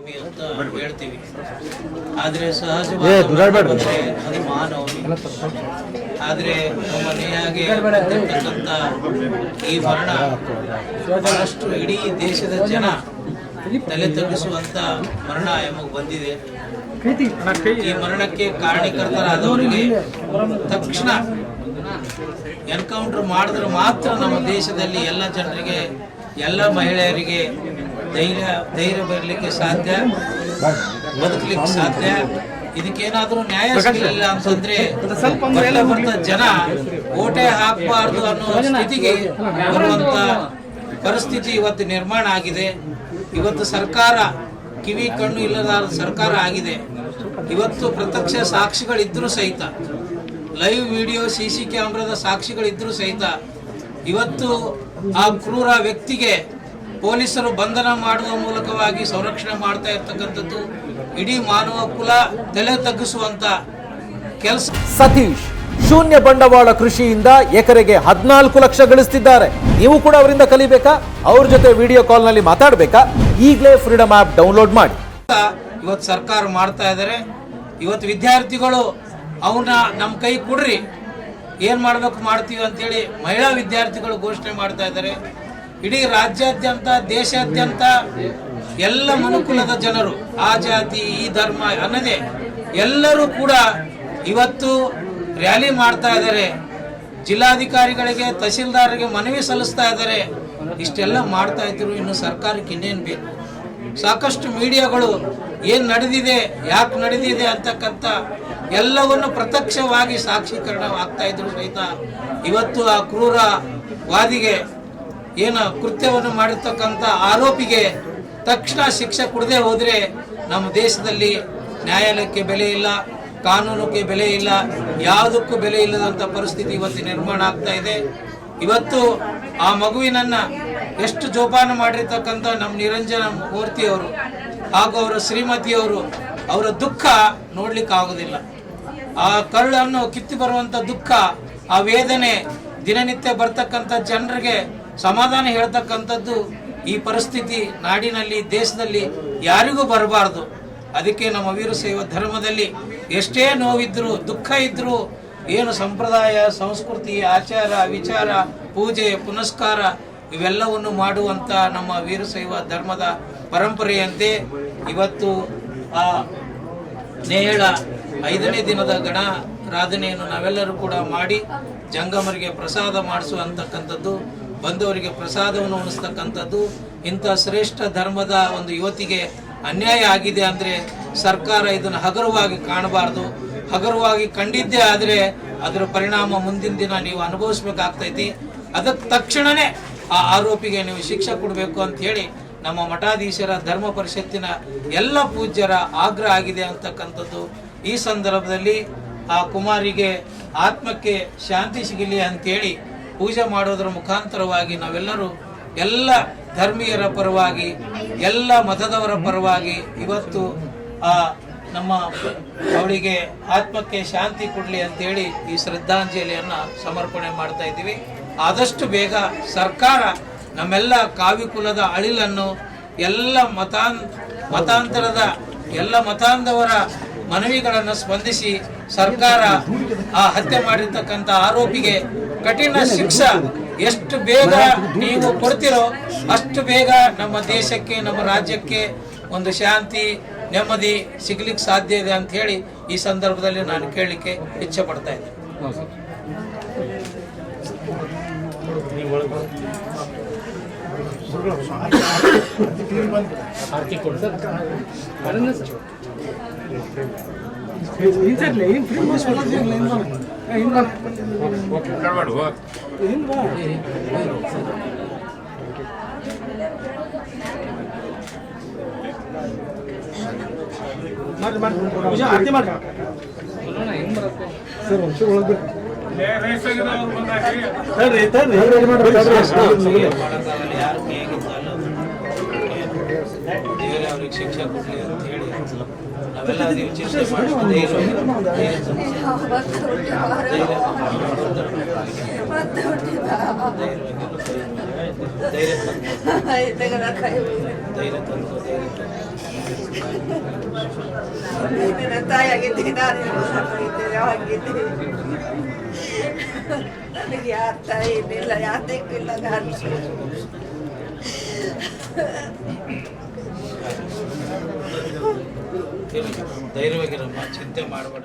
ಮಹಾನವಮಿ ಅಂತ ಹೇಳ್ತೀವಿ. ಆದ್ರೆ ಸಹಜವಾಗಿ ಅದು ಮಹಾನವಮಿ ಆದ್ರೆ ನಮ್ಮ ನೇಯಾಗೆ ಈ ಮರಣ ಬಹಳಷ್ಟು ಇಡೀ ದೇಶದ ಜನ ತಲೆ ತಗ್ಗಿಸುವಂತ ಮರಣ ಎಮಗೆ ಬಂದಿದೆ. ಈ ಮರಣಕ್ಕೆ ಕಾರಣೀಕರ್ತರಾದವರಿಗೆ ತಕ್ಷಣ ಎನ್ಕೌಂಟರ್ ಮಾಡಿದ್ರೆ ಮಾತ್ರ ನಮ್ಮ ದೇಶದಲ್ಲಿ ಎಲ್ಲ ಜನರಿಗೆ ಎಲ್ಲ ಮಹಿಳೆಯರಿಗೆ ಧೈರ್ಯ ಧೈರ್ಯ ಬರಲಿಕ್ಕೆ ಸಾಧ್ಯ? ಬದುಕಲಿಕ್ಕೆ ಸಾಧ್ಯ? ಇದಕ್ಕೇನಾದ್ರೂ ನ್ಯಾಯ ಸಿಗಲಿಲ್ಲ ಅಂತಂದ್ರೆ ಬರ್ತಾ ಜನ ಓಟೆ ಹಾಕಬಾರ್ದು ಅನ್ನೋ ಸ್ಥಿತಿಗೆ ಬರುವಂತ ಪರಿಸ್ಥಿತಿ ಇವತ್ತು ನಿರ್ಮಾಣ ಆಗಿದೆ. ಇವತ್ತು ಸರ್ಕಾರ ಕಿವಿ ಕಣ್ಣು ಇಲ್ಲದ ಸರ್ಕಾರ ಆಗಿದೆ. ಇವತ್ತು ಪ್ರತ್ಯಕ್ಷ ಸಾಕ್ಷಿಗಳಿದ್ರೂ ಸಹಿತ, ಲೈವ್ ವಿಡಿಯೋ, ಸಿ ಸಿ ಕ್ಯಾಮ್ರಾದ ಸಾಕ್ಷಿಗಳಿದ್ರೂ ಸಹಿತ, ಇವತ್ತು ಆ ಕ್ರೂರ ವ್ಯಕ್ತಿಗೆ ಪೊಲೀಸರು ಬಂಧನ ಮಾಡುವ ಮೂಲಕವಾಗಿ ಸಂರಕ್ಷಣೆ ಮಾಡ್ತಾ ಇರ್ತಕ್ಕಂಥದ್ದು ಇಡೀ ಮಾನವ ಕುಲ ತಲೆ ತಗ್ಗಿಸುವಂತ ಕೆಲಸ. ಸತೀಶ್ ಶೂನ್ಯ ಬಂಡವಾಳ ಕೃಷಿಯಿಂದ ಎಕರೆಗೆ ಹದಿನಾಲ್ಕು ಲಕ್ಷ ಗಳಿಸ್ತಿದ್ದಾರೆ. ನೀವು ಕೂಡ ಅವರಿಂದ ಕಲಿಬೇಕಾ? ಅವ್ರ ಜೊತೆ ವಿಡಿಯೋ ಕಾಲ್ನಲ್ಲಿ ಮಾತಾಡಬೇಕಾ? ಈಗಲೇ ಫ್ರೀಡಮ್ ಆಪ್ ಡೌನ್ಲೋಡ್ ಮಾಡಿ. ಇವತ್ತು ಸರ್ಕಾರ ಮಾಡ್ತಾ ಇದ್ದಾರೆ ಇವತ್ತು ವಿದ್ಯಾರ್ಥಿಗಳು ಅವನ್ನ ನಮ್ಮ ಕೈ ಕೊಡ್ರಿ. ಏನ್ ಮಾಡ್ಬೇಕು ಮಾಡ್ತೀವಿ ಅಂತೇಳಿ ಮಹಿಳಾ ವಿದ್ಯಾರ್ಥಿಗಳು ಘೋಷಣೆ ಮಾಡ್ತಾ ಇದ್ದಾರೆ ಇಡೀ ರಾಜ್ಯಾದ್ಯಂತ, ದೇಶಾದ್ಯಂತ ಎಲ್ಲ ಮನುಕುಲದ ಜನರು, ಆ ಜಾತಿ, ಈ ಧರ್ಮ ಅನ್ನದೇ ಎಲ್ಲರೂ ಕೂಡ ಇವತ್ತು ರ್ಯಾಲಿ ಮಾಡ್ತಾ ಇದ್ದಾರೆ. ಜಿಲ್ಲಾಧಿಕಾರಿಗಳಿಗೆ, ತಹಸೀಲ್ದಾರರಿಗೆ ಮನವಿ ಸಲ್ಲಿಸ್ತಾ ಇದ್ದಾರೆ. ಇಷ್ಟೆಲ್ಲ ಮಾಡ್ತಾ ಇದ್ರು, ಇನ್ನು ಸರ್ಕಾರಕ್ಕೆ ಇನ್ನೇನು ಬೇಕು? ಸಾಕಷ್ಟು ಮೀಡಿಯಾಗಳು ಏನು ನಡೆದಿದೆ, ಯಾಕೆ ನಡೆದಿದೆ ಅಂತಕ್ಕಂಥ ಎಲ್ಲವನ್ನು ಪ್ರತ್ಯಕ್ಷವಾಗಿ ಸಾಕ್ಷೀಕರಣ ಆಗ್ತಾ ಇದ್ರು ಸಹಿತ. ಇವತ್ತು ಆ ಕ್ರೂರ ವಾದಿಗೆ ಏನು ಕೃತ್ಯವನ್ನು ಮಾಡಿರ್ತಕ್ಕಂಥ ಆರೋಪಿಗೆ ತಕ್ಷಣ ಶಿಕ್ಷೆ ಕೊಡದೆ ಹೋದರೆ ನಮ್ಮ ದೇಶದಲ್ಲಿ ನ್ಯಾಯಾಲಯಕ್ಕೆ ಬೆಲೆ ಇಲ್ಲ ಕಾನೂನಿಗೆ ಬೆಲೆ ಇಲ್ಲ, ಯಾವುದಕ್ಕೂ ಬೆಲೆ ಇಲ್ಲದಂಥ ಪರಿಸ್ಥಿತಿ ಇವತ್ತು ನಿರ್ಮಾಣ ಆಗ್ತಾ ಇದೆ. ಇವತ್ತು ಆ ಮಗುವಿನನ್ನ ಎಷ್ಟು ಜೋಪಾನ ಮಾಡಿರ್ತಕ್ಕಂಥ ನಮ್ಮ ನಿರಂಜನ ಮೂರ್ತಿಯವರು ಹಾಗೂ ಅವರ ಶ್ರೀಮತಿಯವರು ಅವರ ದುಃಖ ನೋಡ್ಲಿಕ್ಕೆ ಆಗುದಿಲ್ಲ. ಆ ಕರುಳನ್ನು ಕಿತ್ತು ಬರುವಂತ ದುಃಖ, ಆ ವೇದನೆ ದಿನನಿತ್ಯ ಬರ್ತಕ್ಕಂಥ ಜನರಿಗೆ ಸಮಾಧಾನ ಹೇಳ್ತಕ್ಕಂಥದ್ದು ಈ ಪರಿಸ್ಥಿತಿ ನಾಡಿನಲ್ಲಿ, ದೇಶದಲ್ಲಿ ಯಾರಿಗೂ ಬರಬಾರ್ದು. ಅದಕ್ಕೆ ನಮ್ಮ ವೀರಶೈವ ಧರ್ಮದಲ್ಲಿ ಎಷ್ಟೇ ನೋವಿದ್ರು, ದುಃಖ ಇದ್ರು, ಏನು ಸಂಪ್ರದಾಯ, ಸಂಸ್ಕೃತಿ, ಆಚಾರ, ವಿಚಾರ, ಪೂಜೆ, ಪುನಸ್ಕಾರ, ಇವೆಲ್ಲವನ್ನು ಮಾಡುವಂತ ನಮ್ಮ ವೀರಶೈವ ಧರ್ಮದ ಪರಂಪರೆಯಂತೆ ಇವತ್ತು ಆ ನೇಹಳ ಐದನೇ ದಿನದ ಗಣರಾಧನೆಯನ್ನು ನಾವೆಲ್ಲರೂ ಕೂಡ ಮಾಡಿ ಜಂಗಮರಿಗೆ ಪ್ರಸಾದ ಮಾಡಿಸುವಂತಕ್ಕಂಥದ್ದು ಬಂದವರಿಗೆ ಪ್ರಸಾದವನ್ನು ಉಣಿಸ್ತಕ್ಕಂಥದ್ದು ಇಂಥ ಶ್ರೇಷ್ಠ ಧರ್ಮದ ಒಂದು ಯುವತಿಗೆ ಅನ್ಯಾಯ ಆಗಿದೆ ಅಂದರೆ ಸರ್ಕಾರ ಇದನ್ನು ಹಗುರವಾಗಿ ಕಾಣಬಾರ್ದು. ಹಗುರವಾಗಿ ಕಂಡಿದ್ದೇ ಆದರೆ ಅದರ ಪರಿಣಾಮ ಮುಂದಿನ ದಿನ ನೀವು ಅನುಭವಿಸ್ಬೇಕಾಗ್ತೈತಿ. ಅದಕ್ಕೆ ತಕ್ಷಣವೇ ಆ ಆರೋಪಿಗೆ ನೀವು ಶಿಕ್ಷೆ ಕೊಡಬೇಕು ಅಂತ ಹೇಳಿ ನಮ್ಮ ಮಠಾಧೀಶರ ಧರ್ಮ ಪರಿಷತ್ತಿನ ಎಲ್ಲ ಪೂಜ್ಯರ ಆಗ್ರಹ ಆಗಿದೆ ಅಂತಕ್ಕಂಥದ್ದು. ಈ ಸಂದರ್ಭದಲ್ಲಿ ಆ ಕುಮಾರಿಗೆ ಆತ್ಮಕ್ಕೆ ಶಾಂತಿ ಸಿಗಲಿ ಅಂತೇಳಿ ಪೂಜೆ ಮಾಡೋದರ ಮುಖಾಂತರವಾಗಿ ನಾವೆಲ್ಲರೂ ಎಲ್ಲ ಧರ್ಮೀಯರ ಪರವಾಗಿ, ಎಲ್ಲ ಮತದವರ ಪರವಾಗಿ ಇವತ್ತು ಆ ನಮ್ಮ ಅವಳಿಗೆ ಆತ್ಮಕ್ಕೆ ಶಾಂತಿ ಕೊಡಲಿ ಅಂತೇಳಿ ಈ ಶ್ರದ್ಧಾಂಜಲಿಯನ್ನು ಸಮರ್ಪಣೆ ಮಾಡ್ತಾ ಇದ್ದೀವಿ. ಆದಷ್ಟು ಬೇಗ ಸರ್ಕಾರ ನಮ್ಮೆಲ್ಲ ಕಾವ್ಯಕುಲದ ಅಳಿಲನ್ನು ಎಲ್ಲ ಮತಾನ್, ಮತಾಂತರದ ಎಲ್ಲ ಮತಾಂಧವರ ಮನವಿಗಳನ್ನು ಸ್ಪಂದಿಸಿ ಸರ್ಕಾರ ಆ ಹತ್ಯೆ ಮಾಡಿರ್ತಕ್ಕಂಥ ಆರೋಪಿಗೆ ಕಠಿಣ ಶಿಕ್ಷೆ ಎಷ್ಟು ಬೇಗ ನೀವು ಕೊಡ್ತಿರೋ ಅಷ್ಟು ಬೇಗ ನಮ್ಮ ದೇಶಕ್ಕೆ ನಮ್ಮ ರಾಜ್ಯಕ್ಕೆ ಒಂದು ಶಾಂತಿ ನೆಮ್ಮದಿ ಸಿಗ್ಲಿಕ್ಕೆ ಸಾಧ್ಯ ಇದೆ ಅಂತ ಹೇಳಿ ಈ ಸಂದರ್ಭದಲ್ಲಿ ನಾನು ಕೇಳಲಿಕ್ಕೆ ಇಚ್ಛೆ ಪಡ್ತಾ ಇದ್ದೇನೆ ಮಾಡೋಕ್ಕಾಗಲ್ಲ ಯಾರು ಅವ್ರಿಗೆ ಶಿಕ್ಷೆ ಕೊಡಲಿ ಅಂತ ಹೇಳಿ ತಂದು ಧೈರ್ಯ ನಿನ್ನ ತಾಯಿಯಾಗಿದ್ದೆ ನಾನು ಸತ್ತೋಗಿದ್ದೇನೆ ಆಗಿದ್ದೆ ನನಗೆ ಯಾರ ತಾಯಿ ಇಲ್ಲ ಯಾರ ದಿಕ್ಕಿಲ್ಲ ನಾನು ಧೈರ್ಯವಾಗಿರಮ್ಮ ಚಿಂತೆ ಮಾಡಬೇಡ.